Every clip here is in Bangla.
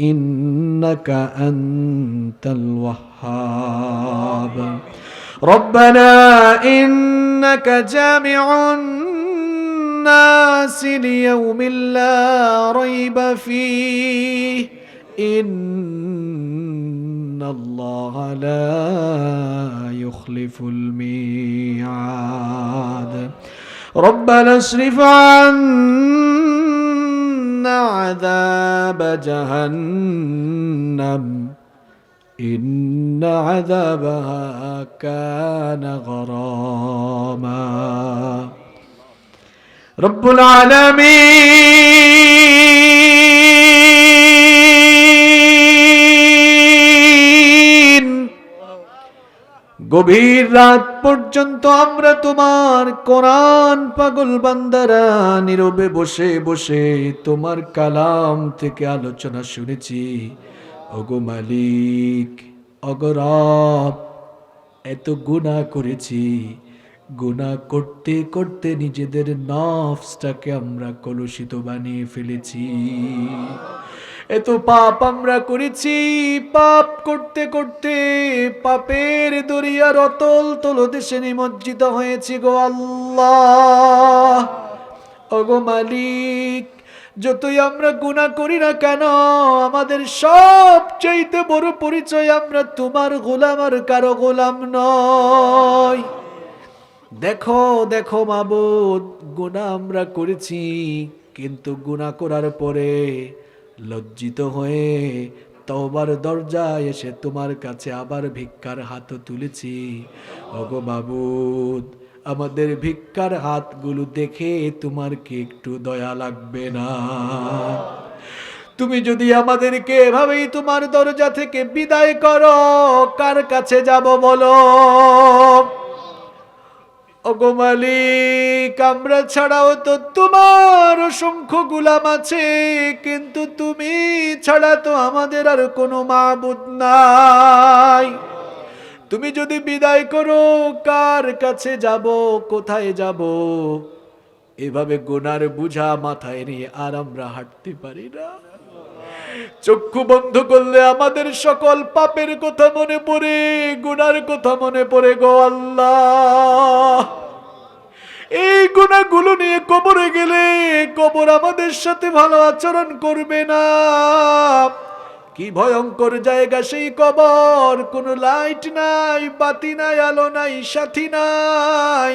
إنك أنت الوهاب. ربنا إنك جامع الناس ليوم لا ريب فيه. إن الله لا يخلف الميعاد. ربنا اصرف عنا عذاب جهنم. إن عذابها كان غراما. رب العالمين. গভীর রাত পর্যন্ত আমরা তোমার কোরআন পাগল বান্দারা নীরবে বসে বসে তোমার কালাম থেকে আলোচনা শুনেছি। ওগো মালিক অগরব এত গুণা করেছি। গুণা করতে করতে নিজেদের নফসটাকে আমরা কলুষিত বানিয়ে ফেলেছি। এত পাপ আমরা করেছি, পাপ করতে করতে পাপের দরিয়ার অতল তলদেশে নিমজ্জিত হয়েছি গো আল্লাহ। ওগো মালিক, যতই আমরা গুণা করি না কেন, আমাদের সব চাইতে বড় পরিচয় আমরা তোমার গোলাম আর কারও গোলাম নয়। দেখো দেখো মাবুদ গুণা আমরা করেছি, কিন্তু গুণা করার পরে লজ্জিত হয়ে তওবার দরজায় এসে তোমার কাছে আবার ভিক্ষার হাত তুলেছি। ওগো মাবুদ, আমাদের ভিক্ষার হাতগুলো দেখে তোমার কি একটু দয়া লাগবে না? তুমি যদি আমাদেরকে এভাবেই তোমার দরজা থেকে বিদায় করো, কার কাছে যাব বলো? ওগো মালিক, আমরা ছাড়াও তো তোমার অসংখ্য গুলাম আছে, কিন্তু তুমি ছাড়া তো আমাদের আর কোনো মাবুদ নাই। তুমি যদি বিদায় করো, কার কাছে যাব, কোথায় যাব? এভাবে গোনার বুঝা মাথায় নিয়ে আর আমরা হাঁটতে পারি না। চক্ষু বন্ধ করলে আমাদের সকল পাপের কথা মনে পড়ে, গুনার কথা মনে পড়ে গো আল্লাহ। এই গুণাগুলো নিয়ে কবরে গেলে কবর আমাদের সাথে ভালো আচরণ করবে না। কি ভয়ঙ্কর জায়গা সেই কবর, কোনো লাইট নাই, বাতি নাই, আলো নাই, সাথী নাই,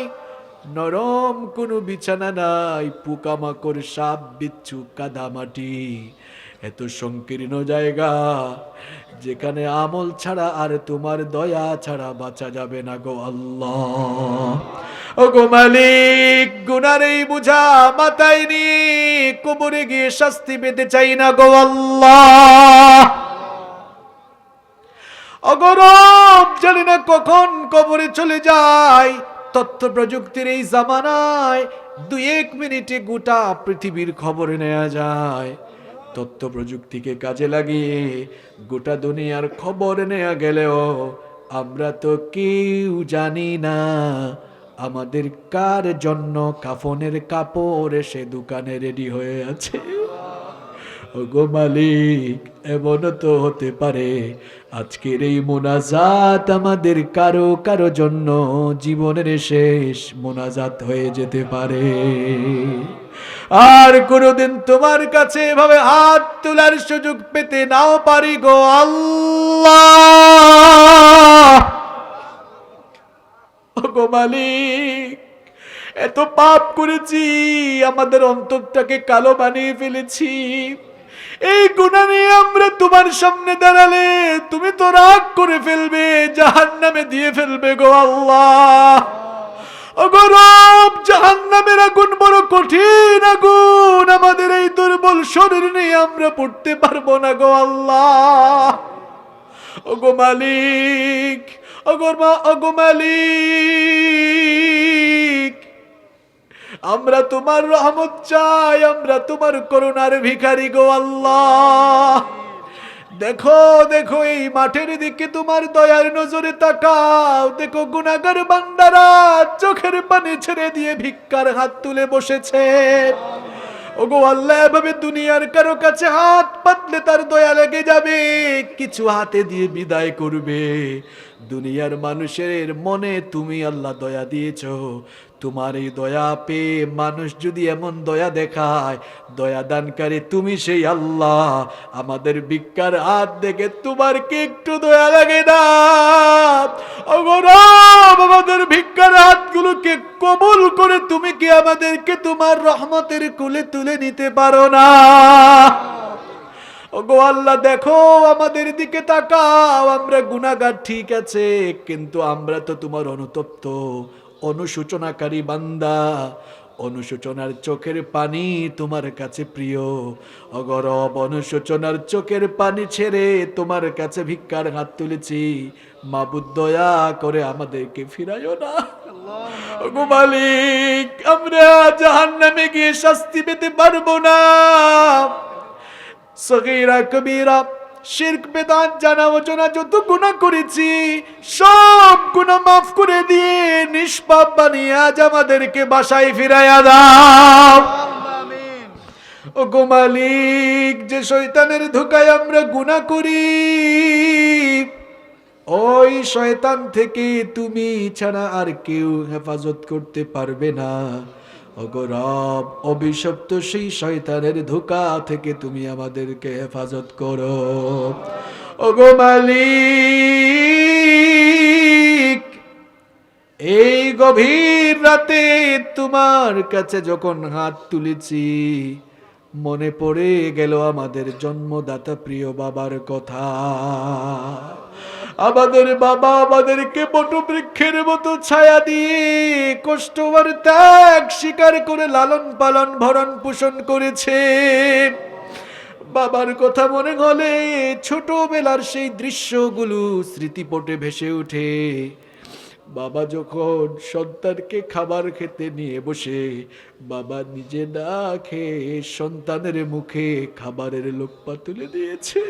নরম কোনো বিছানা নাই, পোকামাকড়, সাপ, বিচ্ছু কাদা মাটি এত সংকীর্ণ জায়গা, যেখানে আমল ছাড়া আর তোমার দয়া ছাড়া বাঁচা যাবে না গো আল্লাহ। ও গো মালিক, গুনার এই বুঝা মাথায় নিয়ে কবরে গিয়ে শাস্তি পেতে চাই না গো আল্লাহ। অগরব জানি না কখন কবরে চলে যায়, তথ্য প্রযুক্তির এই জামানায় দুই এক মিনিটে গোটা পৃথিবীর খবর নেওয়া যায়। তথ্য প্রযুক্তিকে কাজে লাগিয়ে গোটা দুনিয়ার খবর নেওয়া গেলেও আমরা তো কেউ জানি না আমাদের কার জন্য কাফনের কাপড় এসে দোকানে রেডি হয়ে আছে। ওগো মালিক, এমন তো হতে পারে। আজকের এই মোনাজাত আমাদের কারও কারও জন্য জীবনের শেষ মোনাজাত হয়ে যেতে পারে। আর কোনোদিন তোমার কাছে এভাবে হাত তোলার সুযোগ পেতে নাও পারি গো আল্লাহ। মালিক, এত পাপ করেছি, আমাদের অন্তরটাকে কালো বানিয়ে ফেলেছি। এই গুণা নিয়ে আমরা তোমার সামনে দাঁড়ালে তুমি তো রাগ করে ফেলবে জাহান নামে দিয়ে ফেলবে গো আল্লাহ। অগরব জাহান নামের আগুন বড় কঠিন আগুন। আমাদের এই দুর্বল শরীর নিয়ে আমরা পড়তে পারব না গো আল্লাহ। ওগো মালিক ওগোর মা, ওগো মালিক। আমরা তোমার রহমত চাই, আমরা তোমার করুণার ভিখারি গো আল্লাহ। দেখো দেখো, এই মাঠের দিকে তোমার দয়ার নজরে তাকাও। দেখো গুনাগার বান্দারা চোখের পানি ছেড়ে দিয়ে ভিক্ষার হাত তুলে বসেছে। ওগো, আল্লাহ এভাবে দুনিয়ার কারও কাছে হাত পাতলে তার দয়া লেগে যাবে। কিছু হাতে দিয়ে বিদায় করবে। দুনিয়ার মানুষের মনে তুমি আল্লাহ দয়া দিয়েছ। তোমার এই দয়া পেয়ে মানুষ যদি এমন দয়া দেখায়, দয়া দানকারী তুমি সেই আল্লাহ। আমাদের ভিক্ষার হাত দেখে তোমার কি একটু দয়া লাগে না? আমাদের ভিক্ষার হাতগুলোকে কবুল করে তুমি কি আমাদেরকে তোমার রহমতের কুলে তুলে নিতে পারো না? ওগো আল্লাহ, দেখো, আমাদের দিকে তাকাও, আমরা গুনাগার ঠিক আছে, কিন্তু আমরা তো তোমার অনুতপ্ত অনুসূচনাকারী বান্দা, অনুশোচনার চোখের পানি তোমার কাছে প্রিয়। অগরব অনুশোচনার চোখের পানি ছেড়ে তোমার কাছে ভিক্ষার হাত তুলেছি, মাবুদ দয়া করে আমাদেরকে ফিরাইও না। ওগো মালিক, আমরা জাহান্নামে গিয়ে শাস্তি পেতে পারব না। সগীরা কবিরা শিরক বেদান জানা অজানা যত গুনাহ করেছি সব গুনাহ মাফ করে দিয়ে নিষ্পাপ বানিয়ে আজ আমাদেরকে বাসায় ফিরাইয়া দাও। ও গো মালিক যে শয়তানের ধোকায় আমরা গুনাহ করি ওই শয়তান থেকে তুমি ছাড়া আর কেউ হেফাজত করতে পারবে না। ওগো রব, অভিশপ্ত সেই শয়তানের ধোকা থেকে তুমি আমাদেরকে হেফাজত করো। ওগো মালিক, এই গভীর রাতে তোমার কাছে যখন হাত তুলেছি, মনে পড়ে গেল আমাদের জন্মদাতা প্রিয় বাবার কথা। আমাদের বাবা আমাদেরকে বটবৃক্ষের মতো ছায়া দিয়ে কষ্ট আর ত্যাগ স্বীকার করে লালন পালন, ভরণ পোষণ করেছে। বাবার কথা মনে হলে ছোটবেলার সেই দৃশ্যগুলো স্মৃতিপটে ভেসে ওঠে। বাবা যখন সন্তানকে খাবার খেতে নিয়ে বসে, বাবা নিজে না খেয়ে সন্তানের মুখে খাবারের লোকপা তুলে দিয়েছে।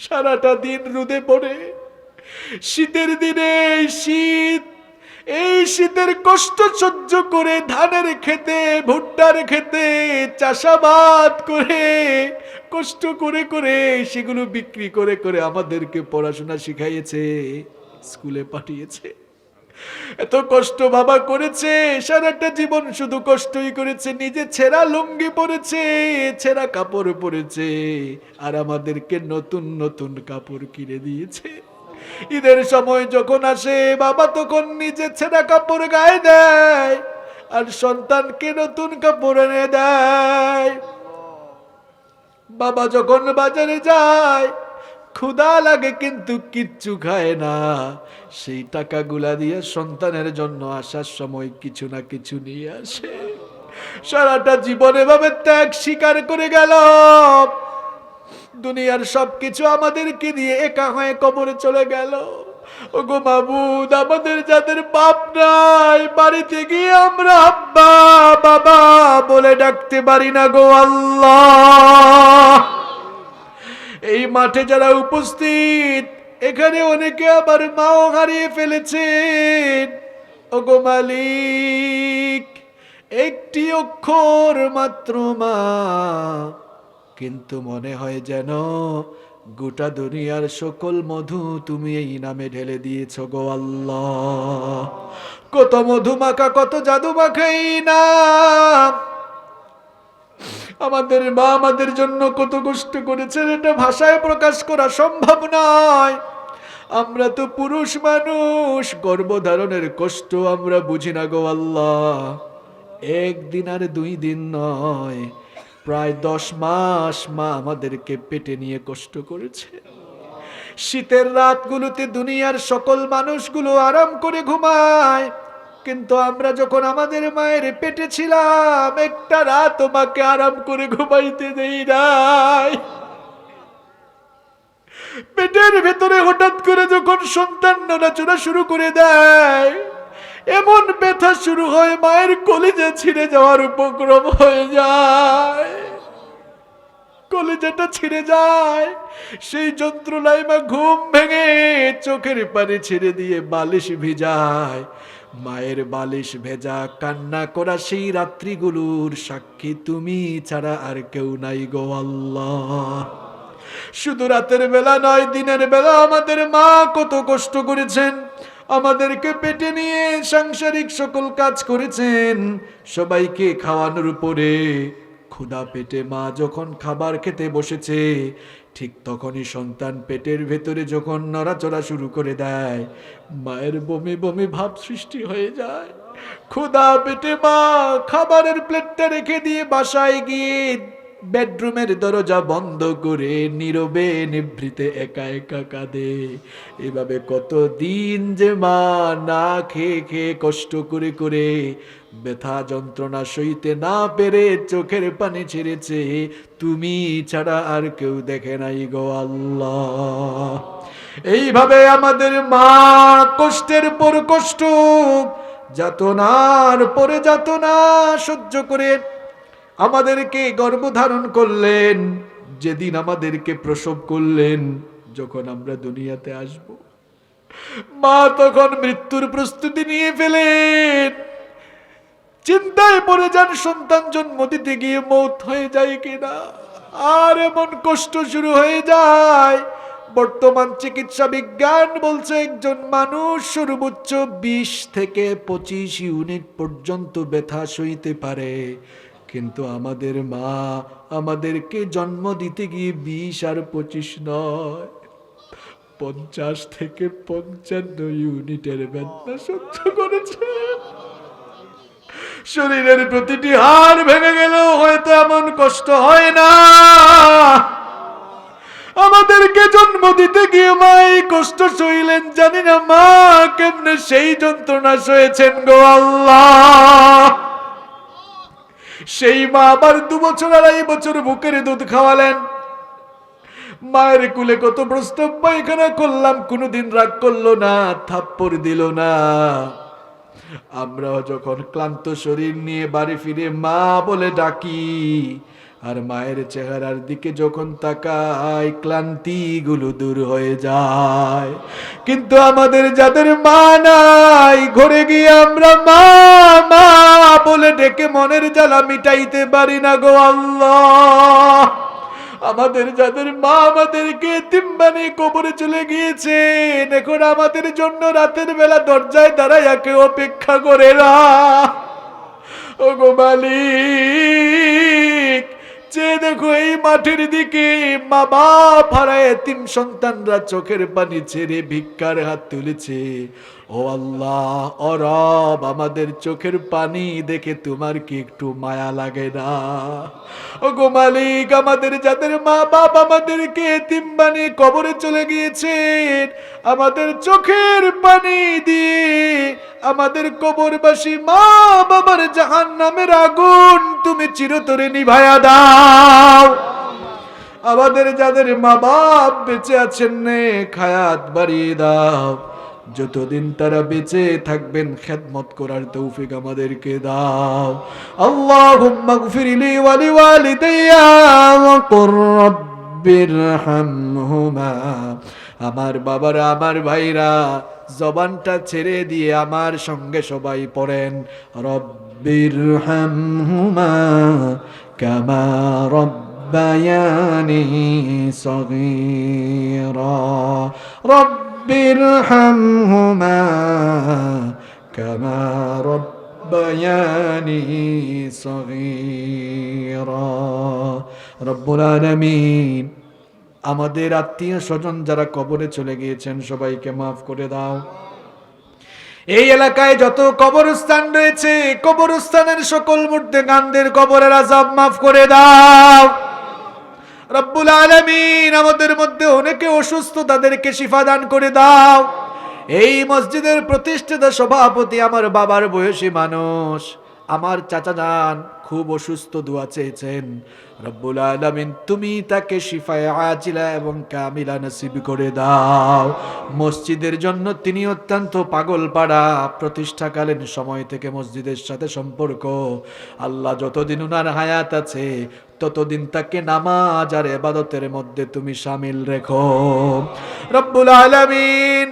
সারাটা দিন রুদে পড়ে। শীতের দিনে শীত, এই শীতের কষ্ট সহ্য করে ধানের খেতে, ভুট্টার খেতে, চাষাবাদ করে, কষ্ট করে করে সেগুলো বিক্রি করে করে আমাদেরকে পড়াশোনা শিখাইয়েছে, স্কুলে পাঠিয়েছে। এত কষ্ট বাবা করেছে, সারাটা জীবন শুধু কষ্টই করেছে, নিজে ছেঁড়া লুঙ্গি পরেছে, ছেঁড়া কাপড় পরেছে, আর আমাদেরকে নতুন নতুন কাপড় কিনে দিয়েছে। ঈদের সময় যখন আসে, বাবা তখন নিজে ছেঁড়া কাপড় গায়ে দেয়, আর সন্তানকে নতুন কাপড় এনে দেয়। বাবা যখন বাজারে যায় ক্ষুধা লাগে কিন্তু কিচ্ছু খায় না। সেই টাকাগুলা দিয়ে সন্তানের জন্য আসার সময় কিছু না কিছু নিয়ে আসে। সারাটা জীবন এভাবে ত্যাগ স্বীকার করে গেল। দুনিয়ার সবকিছু আমাদেরকে দিয়ে একা হয়ে কবরে চলে গেল। ওগো মাবুদ, আমাদের যাদের বাপ নাই, বাড়িতে গিয়ে আমরা আব্বা, বাবা বলে ডাকতে পারি না গো আল্লাহ। এই মাঠে যারা উপস্থিত, এখানে অনেকে আবার মাও হারিয়ে ফেলেছেন। ওগো মালিক, একটি অক্ষর মাত্র মা, কিন্তু মনে হয় যেন গোটা দুনিয়ার সকল মধু তুমি এই নামে ঢেলে দিয়েছ গো আল্লাহ। কত মধু মাখা, কত জাদু মাখা এই নাম। আমাদের মা আমাদের জন্য কত কষ্ট করেছেন, এটা ভাষায় প্রকাশ করা সম্ভব নয়। আমরা তো পুরুষ মানুষ, গর্ভধারণের কষ্ট আমরা বুঝি না গো আল্লাহ। একদিন আর দুই দিন নয়, প্রায় দশ মাস মা আমাদেরকে পেটে নিয়ে কষ্ট করেছে। শীতের রাতগুলোতে দুনিয়ার সকল মানুষগুলো আরাম করে ঘুমায় কিন্তু আমরা যখন আমাদের মায়ের পেটে ছিলাম, একটা রাত তোমাকে আরাম করে ঘুমাইতে দেই নাই। পেটের ভেতরে হঠাৎ করে যখন সন্তান নড়াচড়া শুরু করে দেয়, এমন ব্যথা শুরু হয় মায়ের কলিজা ছিঁড়ে যাওয়ার উপক্রম হয়ে যায়। কলিজাটা ছিঁড়ে যায়, সেই যন্ত্রণায় মা ঘুম ভেঙে চোখের পানি ছেড়ে দিয়ে বালিশ ভিজায়। মায়ের বালিশ ভেজা কান্না করা সেই রাত্রিগুলোর সাক্ষী তুমি ছাড়া আর কেউ নাই গো আল্লাহ। শুধু রাতের বেলা নয়, দিনের বেলা আমাদের মা কত কষ্ট করেছেন। আমাদেরকে পেটে নিয়ে সাংসারিক সকল কাজ করেছেন। সবাইকে খাওয়ানোর উপরে ক্ষুধা পেটে মা যখন খাবার খেতে বসেছে ঠিক তখনই সন্তান পেটের ভেতরে যখন নড়াচড়া শুরু করে দেয়, মায়ের বমি বমি ভাব সৃষ্টি হয়ে যায়। ক্ষুধা পেটে মা খাবারের প্লেটটা রেখে দিয়ে বাসায় গিয়ে বেডরুমের দরজা বন্ধ করে নীরবে নিভৃতে একা একা কাঁদে। এভাবে কত দিন যে মা না খেয়ে খেয়ে কষ্ট করে করে ব্যথা যন্ত্রণা সইতে না পেরে চোখের পানি ছেড়েছে। তুমি ছাড়া আর কেউ দেখে নাই গো আল্লাহ। এইভাবে আমাদের মা কষ্টের পর কষ্ট, যাতনার পরে যাতনা সহ্য করে আমাদেরকে গর্ভধারণ করলেন, যেদিন আমাদেরকে প্রসব করলেন, যখন আমরা দুনিয়াতে আসব। মা তখন মৃত্যুর প্রস্তুতি নিয়ে ফেলেন। চিন্তায় পড়ে যান সন্তান জন্ম দিতে গিয়ে মৌত হয়ে যায় কিনা। আর এমন কষ্ট শুরু হয়ে যায়। বর্তমান চিকিৎসা বিজ্ঞান বলছে একজন মানুষ সর্বোচ্চ বিশ থেকে পঁচিশ ইউনিট পর্যন্ত ব্যথা সইতে পারে। কিন্তু আমাদের মা আমাদেরকে জন্ম দিতে গিয়ে বিশ আর পঁচিশ নয়। পঞ্চাশ থেকে পঞ্চান্ন ইউনিটের ব্যথা সহ্য করেছে। শরীরের প্রতিটি হাড় ভেঙে গেলেও হয়তো এমন কষ্ট হয় না। আমাদেরকে জন্ম দিতে গিয়ে মা এই কষ্ট সইলেন, জানি না মা কেমনে সেই যন্ত্রণা সয়েছেন গো আল্লাহ। সেই মা আবার দু বছর আড়াই বছর বুকের দুধ খাওয়ালেন। মায়ের কুলে কত প্রস্তাব পায়খানা করলাম, কোনোদিন রাগ করল না, থাপ্পড় দিল না। আমরা যখন ক্লান্ত শরীর নিয়ে বাড়ি ফিরে মা বলে ডাকি, আর মায়ের চেহারার দিকে যখন তাকাই ক্লান্তি গুলো দূর হয়ে যায়। কিন্তু আমাদের যাদের মা নাই, ঘরে গিয়ে আমরা মা মা বলে ডেকে মনের জ্বালা মিটাইতে পারি না গো আল্লাহ। আমাদের যাদের মা আমাদেরকে তিম্বানি কবরে চলে গিয়েছেন, এখন আমাদের জন্য রাতের বেলা দরজায় দাঁড়াইয়া একে অপেক্ষা করে না। ও গো মালিক, যে দেখো এই মাঠের দিকে মা বাপ তিন সন্তানরা চোখের পানি ছেড়ে ভিক্ষার হাত তুলেছে। ও আল্লাহ, ও রব, আমাদের চোখের পানি দেখে তোমার কি একটু মায়া লাগে না? ও গো মালিক, আমাদের যাদের মা বাপ আমাদেরকে এতিম বানিয়ে কবরে চলে গিয়েছেন, আমাদের চোখের পানি দিয়ে আমাদের কবরবাসী মা বাবার জাহান নামের আগুন তুমি চিরতরে নিভায়া দাও। আমাদের যাদের মা বাপ বেঁচে আছেন নে, খায়াত বাড়িয়ে দাও। যতদিন তারা বেঁচে থাকবেন, খেদমত করার তৌফিক আমাদেরকে দাও। রাব্বিরহামহুমা আমার বাবারা, আমার ভাইরা, জবানটা ছেড়ে দিয়ে আমার সঙ্গে সবাই পড়েন। রব্বির হামহুমা কামা রব্বায়ানি সগীরা। রব্বির হামহুমা কামা রব্বায়ানি সগীরা রব্বুল আলামিন, আমাদের আত্মীয় স্বজন যারা কবরে চলে গিয়েছেন, সবাইকে মাফ করে দাও। এই এলাকায় যত কবরস্থান রয়েছে, কবরস্থানের সকল মূর্তি গান্ধের কবরের আজাব মাফ করে দাও। রব্বুল আলমিন, আমাদের মধ্যে অনেকে অসুস্থ, তাদেরকে শিফা দান করে দাও। এই মসজিদের প্রতিষ্ঠিত সভাপতি আমার বাবার বয়সী মানুষ। আমার চাচা যান খুব অসুস্থ, দোয়া চেয়েছেন, রব্বুল আলমিন, তুমি তাকে শিফায় আজিলা এবং কামিলা নসিব করে দাও। মসজিদের জন্য তিনি অত্যন্ত পাগল পাড়া, প্রতিষ্ঠাকালীন সময় থেকে মসজিদের সাথে সম্পর্ক। আল্লাহ যতদিন উনার হায়াত আছে ততদিন তাকে নামাজ আর এবাদতের মধ্যে তুমি সামিল রেখো। রব্বুল আলামিন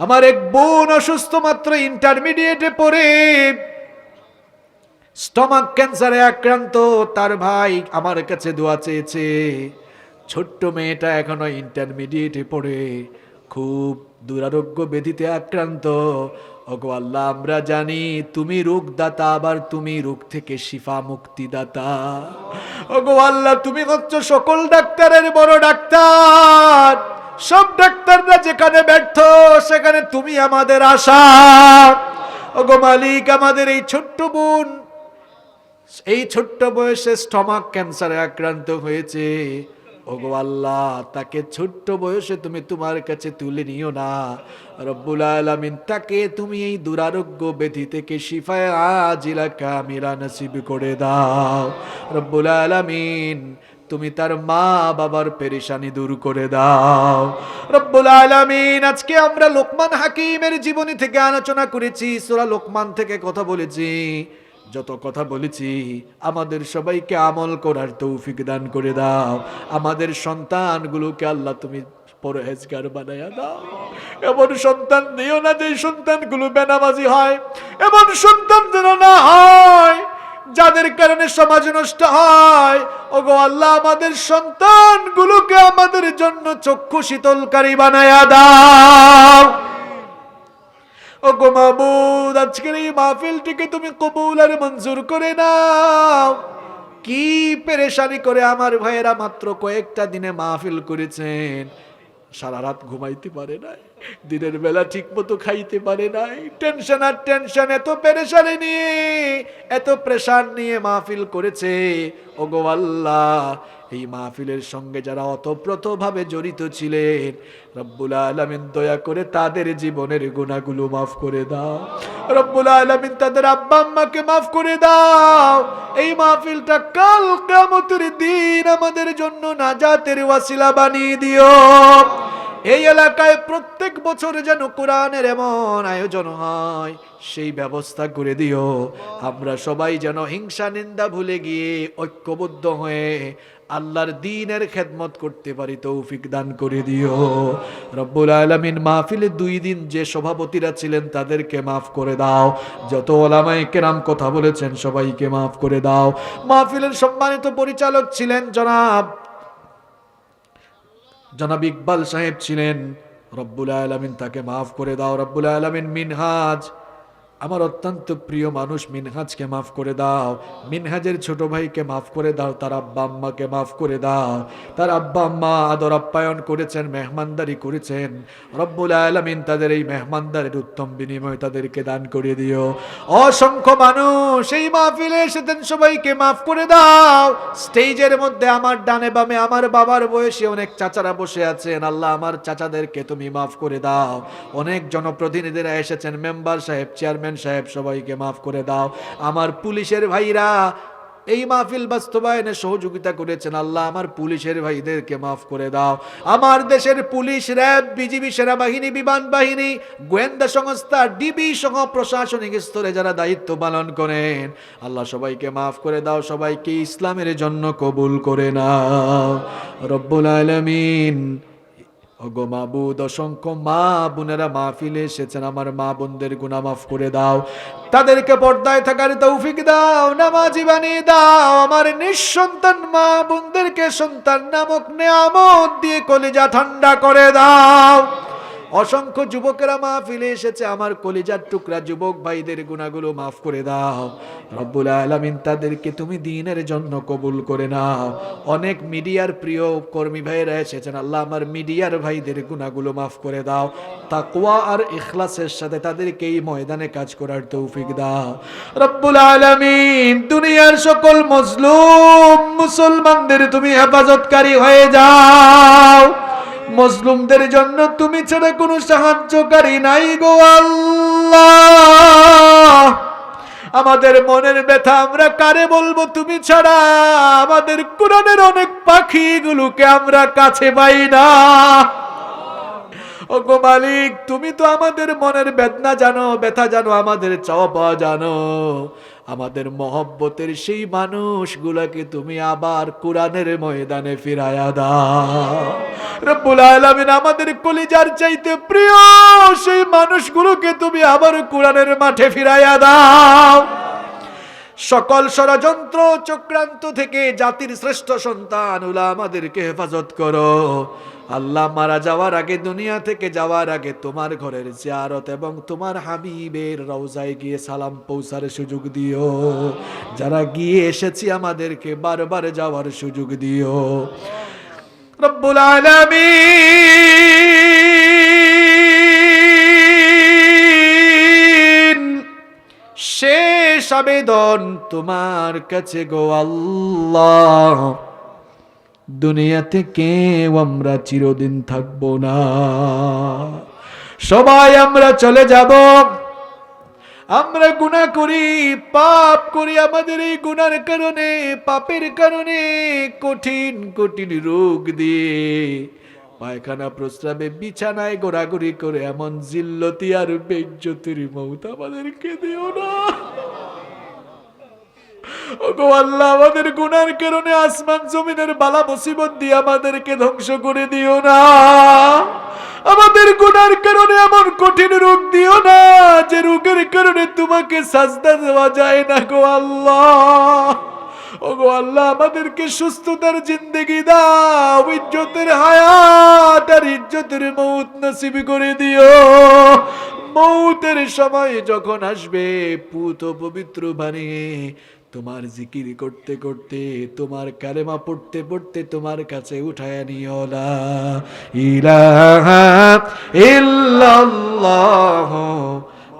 আমার এক বোন অসুস্থ মাত্র ইন্টারমিডিয়েটে পড়ে স্টমাক ক্যান্সারে আক্রান্ত, তার ভাই আমার কাছে দোয়া চেয়েছে, ছোট্ট মেয়েটা এখনও ইন্টারমিডিয়েটে পড়ে, খুব দুরারোগ্য ব্যাধিতে আক্রান্ত। ওগো আল্লাহ, আমরা জানি তুমি রোগদাতা, আবার তুমি রোগ থেকে শিফা মুক্তিদাতা। ওগো আল্লাহ, তুমি হচ্ছ সকল ডাক্তারের বড় ডাক্তার। সব ডাক্তাররা যেখানে ব্যর্থ, সেখানে তুমি আমাদের আশা। ওগো মালিক, আমাদের এই ছোট্ট বোন, এই ছোট্ট বয়সে স্টমাক ক্যান্সারে আক্রান্ত হয়েছে। ওগো আল্লাহ, তাকে ছোট্ট বয়সে তুমি তোমার কাছে তুলে নিও না। রব্বুল আলামিন, তাকে তুমি এই দুরারোগ্য ব্যাধি থেকে শিফায় আজিলা কামিলা নসিব করে দাও। রব্বুল আলামিন, তুমি তার মা বাবার পেরেশানি দূর করে দাও। রব্বুল আলামিন, আজকে আমরা লোকমান হাকিমের জীবনী থেকে আলোচনা করেছি, সূরা লোকমান থেকে কথা বলেছি। যত কথা বলেছি, আমাদের সবাইকে আমল করার তৌফিক দান করে দাও। আমাদের সন্তানগুলোকে আল্লাহ তুমি পরহেজগার বানায়া দাও। এমন সন্তান দিও না যে সন্তানগুলো বেনামাজি হয়। এমন সন্তান যেন না হয়, যাদের কারণে সমাজ নষ্ট হয়। ওগো আল্লাহ, আমাদের সন্তানগুলোকে আমাদের জন্য চক্ষু শীতলকারী বানায়া দাও। ও গো মাবুদ আজকের এই মাহফিলটিকে তুমি কবুল আর মঞ্জুর করে নাও। কি পেরেশানি করে আমার ভাইয়েরা মাত্র কয়েকটা দিনে মাহফিল করেছেন। সারা রাত ঘুমাইতে পারে নাই, দিনের বেলা ঠিক মতো খাইতে পারে নাই। টেনশন আর টেনশন, এত পেরেশানি নিয়ে, এত প্রেশার নিয়ে মাহফিল করেছে। ওগো আল্লাহ এই মাহফিলের সঙ্গে যারা অতপ্রতভাবে জড়িত ছিলেন, রব্বুল আলমিন দয়া করে তাদের জীবনের গুণাগুলো মাফ করে দাও। রব্বুল আলমিন তাদের আব্বা আম্মাকে মাফ করে দাও। এই মাহফিলটা কাল কামতের দিন আমাদের জন্য নাজাতের ওয়াসিলা বানিয়ে দিও। এই এলাকায় প্রত্যেক বছর যেন কোরআনের এমন আয়োজন হয়, সেই ব্যবস্থা করে দিও। আমরা সবাই যেন হিংসা নিন্দা ভুলে গিয়ে ঐক্যবদ্ধ হয়ে আল্লাহর দিনের খেদমত করতে পারি, তৌফিক দান করে দিও। রব্বুল আলমিন মাহফিলে দুই দিন যে সভাপতিরা ছিলেন, তাদেরকে মাফ করে দাও। যত ওলামাই কেরাম কথা বলেছেন, সবাইকে মাফ করে দাও। মাহফিলের সম্মানিত পরিচালক ছিলেন জনাব জনাব ইকবাল সাহেব ছিলেন। রব্বুল আলমিন তাকে মাফ করে দাও। রব্বুল আলমিন মিনহাজ আমার অত্যন্ত প্রিয় মানুষ মিনহাজকে মাফ করে দাও। মিনহাজের ছোট ভাইকে মাফ করে দাও, তার আব্বা আম্মাকে মাফ করে দাও। তার আব্বা আম্মা আদর আপ্যায়ন করেছেন, মেহমানদারি করেছেন। রব্বুল আলমিন তাদের এই মেহমানদারের উত্তম বিনিময় তাদেরকে দান করে দিও। অসংখ্য মানুষ এই মাহফিলে এসেছেন, সবাইকে মাফ করে দাও। স্টেজের মধ্যে আমার ডানে বামে আমার বাবার বয়সে অনেক চাচারা বসে আছেন। আল্লাহ আমার চাচাদেরকে তুমি মাফ করে দাও। অনেক জনপ্রতিনিধিরা এসেছেন, মেম্বার সাহেব, চেয়ারম্যান সাহেব, সবাইকে মাফ করে দাও। আমার পুলিশের ভাইরা এই মাহফিল বাস্তবায়নে সহযোগিতা করেছেন। আল্লাহ আমার পুলিশের ভাইদেরকে মাফ করে দাও। আমার দেশের পুলিশ, র্যাব, বিজিবি, সেনাবাহিনী, বিমান বাহিনী, গোয়েন্দা সংস্থা, ডিবি সহ প্রশাসনিক স্তরে যারা দায়িত্ব পালন করেন, আল্লাহ সবাইকে মাফ করে দাও। সবাইকে ইসলামের জন্য কবুল করে নাও। রব্বুল আলমিন ওগো মাবুদ, অসংখ্য মা বোনেরা মাহফিলে এসেছেন। আমার মা বোনদের গুণা মাফ করে দাও। তাদেরকে পর্দায় থাকার তৌফিক দাও, নামাজি বানিয়ে দাও। আমার নিঃসন্তান মা বোনদেরকে সন্তান নামক নেয়ামত দিয়ে কলিজা ঠান্ডা করে দাও। অসংখ্য যুবকেরা মাহফিলে এসেছে। আমার কলিজার টুকরা যুবক ভাইদের গুণাগুলো মাফ করে দাও। রব্বুল আলামিন তাদেরকে তুমি দিনের জন্য কবুল করে নাও। অনেক মিডিয়ার প্রিয় কর্মী ভাইয়েরা এসেছেন। আল্লাহ আমার মিডিয়ার ভাইদের গুণাগুলো মাফ করে দাও। তাকওয়া আর ইখলাসের সাথে তাদেরকে এই ময়দানে কাজ করার তৌফিক দাও। রব্বুল আলামিন, দুনিয়ার সকল মজলুম মুসলমানদের তুমি হেফাজতকারী হয়ে যাও। মজলুমদের জন্য তুমি ছাড়া কোনো সাহায্যকারী নাই গো আল্লাহ। আমাদের মনের ব্যথা আমরা কারে বলব তুমি ছাড়া? আমাদের কোরআনের অনেক পাখিগুলোকে আমরা কাছে পাই না। ও গো মালিক, তুমি তো আমাদের মনের বেদনা জানো, ব্যথা জানো, আমাদের চাওয়া জানো। আমাদের মহব্বতের সেই মানুষগুলোকে তুমি আবার কোরআনের ময়দানে ফিরায়া দাও। আলামিন আমাদের কলিজার চাইতে প্রিয় সেই মানুষগুলোকে তুমি আবার কোরআনের মাঠে ফিরায়া দাও। সকল ষড়যন্ত্র চক্রান্ত থেকে জাতির শ্রেষ্ঠ সন্তান উলা আমাদেরকে হেফাজত করো। আল্লাহ মারা যাওয়ার আগে, দুনিয়া থেকে যাওয়ার আগে তোমার ঘরের জিয়ারত এবং তোমার হাবিবের রওজায় গিয়ে সালাম পৌঁছার সুযোগ দিও। যারা গিয়ে এসেছি আমাদেরকে বারবার যাওয়ার সুযোগ দিও। রব্বুল আলামিন শেষ আবেদন তোমার কাছে গো আল্লাহ। দুনিয়াতে কেউ আমরা চিরদিন থাকব না। সবাই আমরা চলে যাব। আমরা গুনাহ করি, পাপ করি আমাদের এই গুনার কারণে, পাপের কারণে কঠিন কঠিন রোগ দিয়ে। পায়খানা প্রস্রাবে বিছানায় গোড়াগড়ি করে এমন জিল্লতি আর বেজ্জতির মৌত আমাদেরকে দিও না। ওগো আল্লাহ, আমাদের গুনার কারণে আসমান জমিনের বালা মুসিবত দিয়ে আমাদেরকে ধ্বংস করে দিও না। আমাদের গুনার কারণে এমন কঠিন রোগ দিও না, যে রোগের কারণে তোমাকে সাজদা দেওয়া যায় না গো আল্লাহ। ওগো আল্লাহ, আমাদেরকে সুস্থতার জিন্দেগি দাও, ইজ্জতের হায়াত আর ইজ্জতের মৌত নসিব করে দিও। মৌতের সময় যখন আসবে, পুত পবিত্র বানিয়ে তোমার জিকির করতে করতে, তোমার কালেমা পড়তে পড়তে তোমার কাছে উঠায় নিওলা ইলাহা ইল্লাল্লাহ।